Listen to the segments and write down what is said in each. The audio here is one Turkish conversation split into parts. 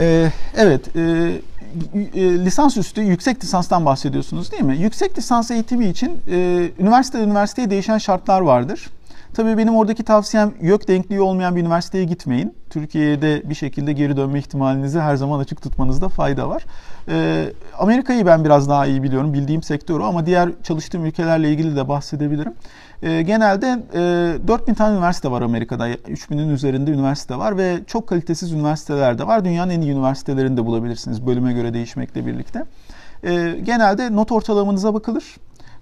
Ee, evet, e, e, lisansüstü yüksek lisanstan bahsediyorsunuz değil mi? Yüksek lisans eğitimi için e, üniversite üniversiteye değişen şartlar vardır. Tabii benim oradaki tavsiyem yok denkliği olmayan bir üniversiteye gitmeyin. Türkiye'de bir şekilde geri dönme ihtimalinizi her zaman açık tutmanızda fayda var. Ee, Amerika'yı ben biraz daha iyi biliyorum. Bildiğim sektör o ama diğer çalıştığım ülkelerle ilgili de bahsedebilirim. Ee, genelde e, 4000 tane üniversite var Amerika'da. 3000'in üzerinde üniversite var ve çok kalitesiz üniversiteler de var. Dünyanın en iyi üniversitelerini de bulabilirsiniz bölüme göre değişmekle birlikte. Ee, genelde not ortalamanıza bakılır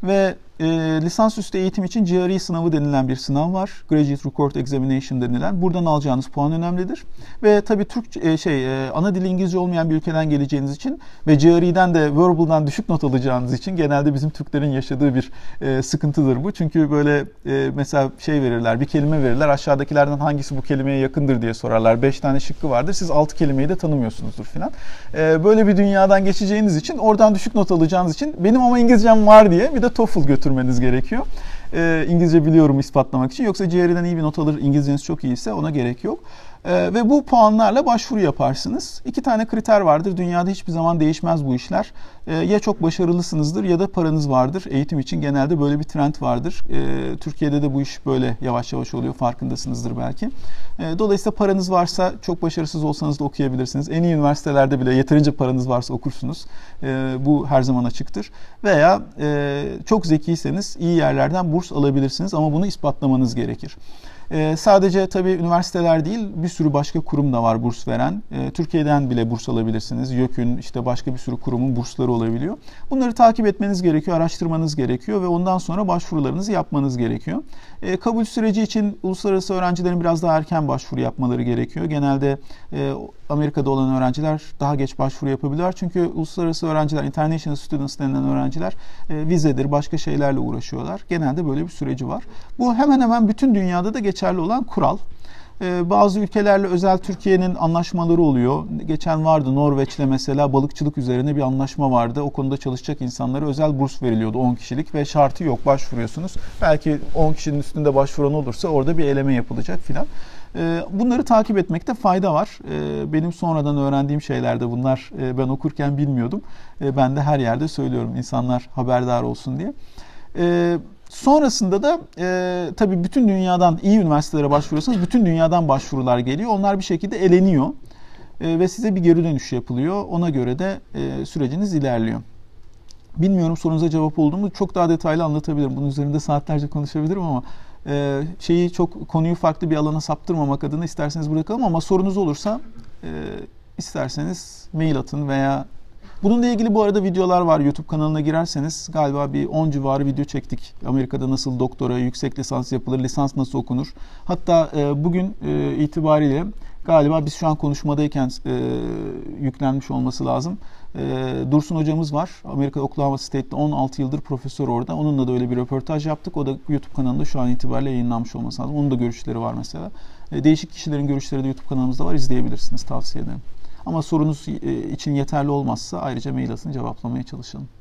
ve e, lisansüstü eğitim için GRE sınavı denilen bir sınav var. Graduate Record Examination denilen. Buradan alacağınız puan önemlidir. Ve tabii Türk e, şey e, ana dili İngilizce olmayan bir ülkeden geleceğiniz için ve GRE'den de Verbal'dan düşük not alacağınız için genelde bizim Türklerin yaşadığı bir e, sıkıntıdır bu. Çünkü böyle e, mesela şey verirler, bir kelime verirler. Aşağıdakilerden hangisi bu kelimeye yakındır diye sorarlar. Beş tane şıkkı vardır. Siz altı kelimeyi de tanımıyorsunuzdur filan. E, böyle bir dünyadan geçeceğiniz için oradan düşük not alacağınız için benim ama İngilizcem var diye bir de TOEFL götürmeniz gerekiyor. E, İngilizce biliyorum ispatlamak için. Yoksa GRE'den iyi bir not alır, İngilizceniz çok iyiyse ona gerek yok. E, ve bu puanlarla başvuru yaparsınız. İki tane kriter vardır. Dünyada hiçbir zaman değişmez bu işler. E, ya çok başarılısınızdır ya da paranız vardır. Eğitim için genelde böyle bir trend vardır. E, Türkiye'de de bu iş böyle yavaş yavaş oluyor. Farkındasınızdır belki. Dolayısıyla paranız varsa çok başarısız olsanız da okuyabilirsiniz. En iyi üniversitelerde bile yeterince paranız varsa okursunuz. Bu her zaman açıktır. Veya e, çok zekiyseniz iyi yerlerden burs alabilirsiniz ama bunu ispatlamanız gerekir. E, sadece tabii üniversiteler değil bir sürü başka kurum da var burs veren. E, Türkiye'den bile burs alabilirsiniz. YÖK'ün işte başka bir sürü kurumun bursları olabiliyor. Bunları takip etmeniz gerekiyor, araştırmanız gerekiyor ve ondan sonra başvurularınızı yapmanız gerekiyor. E, kabul süreci için uluslararası öğrencilerin biraz daha erken başvuru yapmaları gerekiyor. Genelde e, Amerika'da olan öğrenciler daha geç başvuru yapabiliyorlar. Çünkü uluslararası öğrenciler, international students denilen öğrenciler e, vizedir, başka şeylerle uğraşıyorlar. Genelde böyle bir süreci var. Bu hemen hemen bütün dünyada da geçerli olan kural. Ee, bazı ülkelerle özel Türkiye'nin anlaşmaları oluyor. Geçen vardı Norveç'le mesela balıkçılık üzerine bir anlaşma vardı. O konuda çalışacak insanlara özel burs veriliyordu 10 kişilik ve şartı yok başvuruyorsunuz. Belki 10 kişinin üstünde başvuran olursa orada bir eleme yapılacak filan. Ee, bunları takip etmekte fayda var. Ee, benim sonradan öğrendiğim şeyler de bunlar. Ben okurken bilmiyordum. Ben de her yerde söylüyorum insanlar haberdar olsun diye. Sonrasında da e, tabii bütün dünyadan iyi üniversitelere başvuruyorsanız bütün dünyadan başvurular geliyor. Onlar bir şekilde eleniyor e, ve size bir geri dönüş yapılıyor. Ona göre de e, süreciniz ilerliyor. Bilmiyorum sorunuza cevap oldu mu? Çok daha detaylı anlatabilirim. Bunun üzerinde saatlerce konuşabilirim ama e, şeyi çok konuyu farklı bir alana saptırmamak adına isterseniz bırakalım ama sorunuz olursa e, isterseniz mail atın veya Bununla ilgili bu arada videolar var YouTube kanalına girerseniz galiba bir 10 civarı video çektik. Amerika'da nasıl doktora, yüksek lisans yapılır, lisans nasıl okunur. Hatta e, bugün e, itibariyle galiba biz şu an konuşmadayken e, yüklenmiş olması lazım. E, Dursun hocamız var. Amerika Oklahoma State'de 16 yıldır profesör orada. Onunla da öyle bir röportaj yaptık. O da YouTube kanalında şu an itibariyle yayınlanmış olması lazım. Onun da görüşleri var mesela. E, değişik kişilerin görüşleri de YouTube kanalımızda var. İzleyebilirsiniz. Tavsiye ederim. Ama sorunuz e, için yeterli olmazsa ayrıca mail atın cevaplamaya çalışalım.